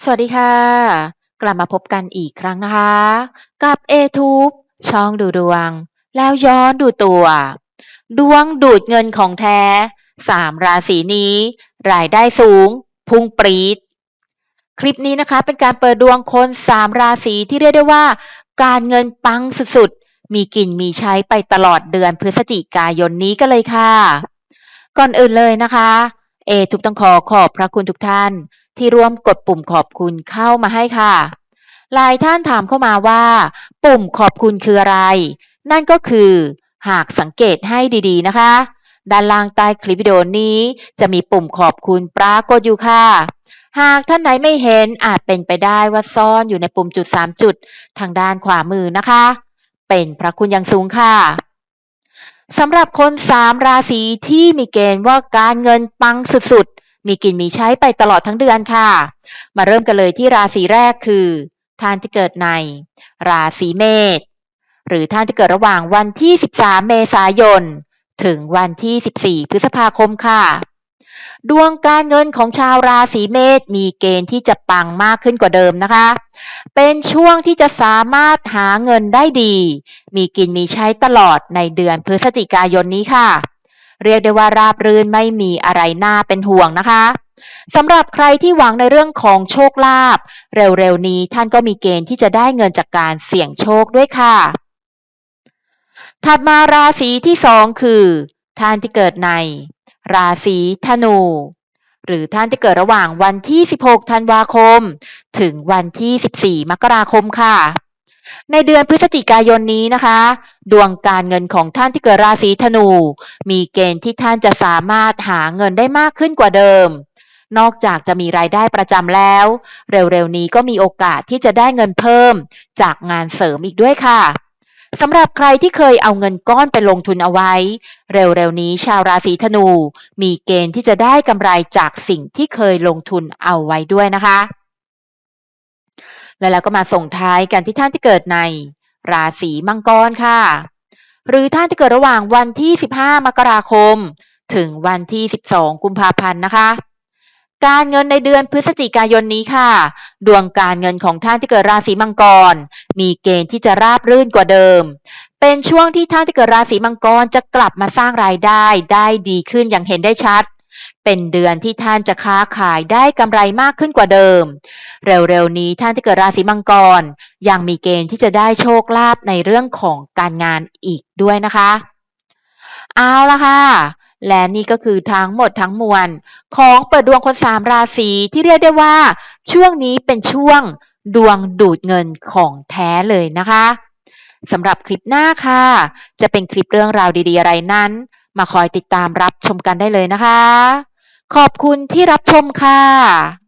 สวัสดีค่ะ กลับมาพบกันอีกครั้งนะคะ กับ A-Tube ช่องดูดวง แล้วย้อนดูตัว ดวงดูดเงินของแท้3ราศีนี้ รายได้สูง พุ่งปรีด คลิปนี้นะคะเป็นการเปิดดวงคน3ราศีที่เรียกได้ว่า การเงินปังสุดๆ มีกินมีใช้ไปตลอดเดือนพฤศจิกายนนี้กันเลยค่ะ ก่อนอื่นเลยนะคะ เอทุกต้องขอขอบพระคุณทุกท่าน ที่ร่วมกดปุ่มขอบคุณเข้ามาให้ค่ะหลายท่านถามเข้ามาว่า ปุ่มขอบคุณคืออะไร นั่นก็คือ หากสังเกตให้ดีๆนะคะ ด้านล่างใต้คลิปวิดีโอนี้ จะมีปุ่มขอบคุณปรากฏอยู่ค่ะ หากท่านไหนไม่เห็นอาจเป็นไปได้ว่าซ่อนอยู่ในปุ่มจุด 3 จุด ทางด้านขวามือนะคะ เป็นพระคุณอย่างสูงค่ะสำหรับคน3ราศีที่มีเกณฑ์ว่าการเงินปังสุดๆ มีกินมีใช้ไปตลอดทั้งเดือนค่ะ มาเริ่มกันเลยที่ราศีแรกคือ ท่านที่เกิดใน ราศีเมษหรือท่านที่เกิดระหว่างวันที่ 13 เมษายน ถึงวันที่ 14 พฤษภาคมค่ะ ดวงการเงินของชาวราศีเมษมีเกณฑ์ที่จะปังมากขึ้นกว่าเดิมนะคะ เป็นช่วงที่จะสามารถหาเงินได้ดี มีกินมีใช้ตลอดในเดือนพฤศจิกายนนี้ค่ะ เรียกได้ว่าราบรื่นไม่มีอะไรน่าเป็นห่วงนะคะสำหรับใครที่หวังในเรื่องของโชคลาภเร็วๆนี้ท่านก็มีเกณฑ์ที่จะได้เงินจากการเสี่ยงโชคด้วยค่ะ ถัดมาราศีที่สองคือ ท่านที่เกิดใน ราศีธนู หรือท่านที่เกิดระหว่างวันที่ 16 ธันวาคม ถึงวันที่ 14 มกราคมค่ะ ในเดือนพฤศจิกายนนี้นะคะ ดวงการเงินของท่านที่เกิดราศีธนู มีเกณฑ์ที่ท่านจะสามารถหาเงินได้มากขึ้นกว่าเดิม นอกจากจะมีรายได้ประจำแล้ว เร็วๆนี้ก็มีโอกาสที่จะได้เงินเพิ่ม จากงานเสริมอีกด้วยค่ะสำหรับใครที่เคยเอาเงินก้อนไปลงทุนเอาไว้ เร็วๆนี้ชาวราศีธนู มีเกณฑ์ที่จะได้กำไรจากสิ่งที่เคยลงทุนเอาไว้ด้วยนะคะ แล้วเราก็มาส่งท้ายกันที่ท่านที่เกิดในราศีมังกรค่ะ หรือท่านที่เกิดระหว่างวันที่ 15 มกราคม ถึงวันที่ 12 กุมภาพันธ์นะคะ การเงินในเดือนพฤศจิกายนนี้ค่ะ ดวงการเงินของท่านที่เกิดราศีมังกร มีเกณฑ์ที่จะราบรื่นกว่าเดิม เป็นช่วงที่ท่านที่เกิดราศีมังกรจะกลับมาสร้างรายได้ได้ดีขึ้นอย่างเห็นได้ชัด เป็นเดือนที่ท่านจะค้าขายได้กำไรมากขึ้นกว่าเดิม เร็วๆนี้ท่านที่เกิดราศีมังกร ยังมีเกณฑ์ที่จะได้โชคลาภในเรื่องของการงานอีกด้วยนะคะ เอาละค่ะและนี่ก็คือทั้งหมดทั้งมวล ของเปิดดวงคนสามราศีที่เรียกได้ว่า ช่วงนี้เป็นช่วงดวงดูดเงินของแท้เลยนะคะสำหรับคลิปหน้าค่ะ จะเป็นคลิปเรื่องราวดีๆอะไรนั้น มาคอยติดตามรับชมกันได้เลยนะคะ ขอบคุณที่รับชมค่ะ